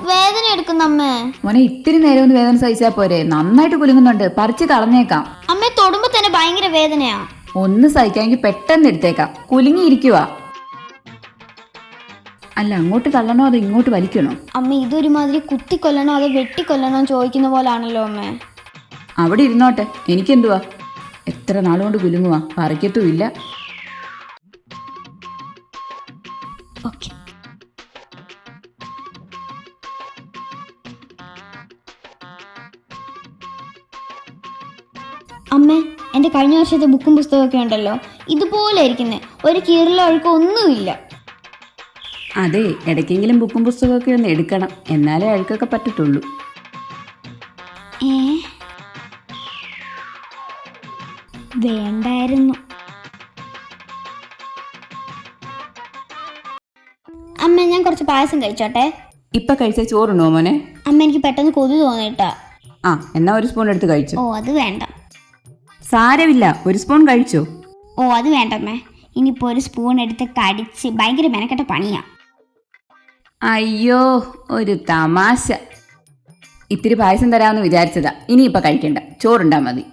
വേദന എടുക്കുന്ന അമ്മേ. മോനെ ഇത്തിരി നേരം ഒന്ന് വേദന സഹിച്ചാ പോരെ. നന്നായിട്ട് കുലുങ്ങുന്നുണ്ട്. പറിച്ച് കളഞ്ഞേക്കാം. അമ്മേ തൊടുമ്പോ തന്നെ ഭയങ്കര വേദനയാ. ഒന്ന് സഹിക്കാമെങ്കിൽ പെട്ടെന്ന് എടുത്തേക്കാം. കുലുങ്ങിയിരിക്കുക അല്ല അങ്ങോട്ട് തള്ളണോ അതോ ഇങ്ങോട്ട് വലിക്കണോ? അമ്മ ഇതൊരുമാതിരി കുത്തിക്കൊല്ലണോ അതോ വെട്ടിക്കൊല്ലണോ ചോദിക്കുന്ന പോലാണല്ലോ അമ്മേ. അവിടെ ഇരുന്നോട്ടെ. എനിക്കെന്തുവാ? എത്ര നാളുകൊണ്ട് കുലുങ്ങുവാ? പറിക്കത്തുമില്ല. ഓക്കെ. അമ്മേ എന്റെ കഴിഞ്ഞ വർഷത്തെ ബുക്കും പുസ്തകമൊക്കെ ഉണ്ടല്ലോ. ഇതുപോലെ ഇരിക്കുന്നത് ഒരു കീറിലോ അഴുക്കോ ഒന്നുമില്ല. അതെ ഇടയ്ക്കെങ്കിലും ബുക്കും പുസ്തകമൊക്കെ ഒന്ന് എടുക്കണം. എന്നാലേ അഴുക്കൊക്കെ പറ്റത്തുള്ളൂ. ഏ? വേണ്ടായിരുന്നു. അമ്മ ഞാൻ കുറച്ച് പായസം കഴിച്ചോട്ടെ? ഇപ്പൊ കഴിച്ച ചോറുണ്ടോ മോനെ? അമ്മ എനിക്ക് പെട്ടെന്ന് കൊതു തോന്നിട്ടാ ആ എന്നാ ഒരു സ്പൂൺ എടുത്ത് കഴിച്ചു. ഓ അത് വേണ്ട. സാരമില്ല ഒരു സ്പൂൺ കഴിച്ചോ? ഓ അത് വേണ്ടമ്മേ. ഇനിയിപ്പോൾ ഒരു സ്പൂൺ എടുത്ത് കടിച്ച് ഭയങ്കര മെനക്കെട്ട പണിയാ. അയ്യോ ഒരു തമാശ. ഇത്തിരി പായസം തരാമെന്ന് വിചാരിച്ചതാ. ഇനിയിപ്പോൾ കഴിക്കണ്ട. ചോറുണ്ടാ മതി.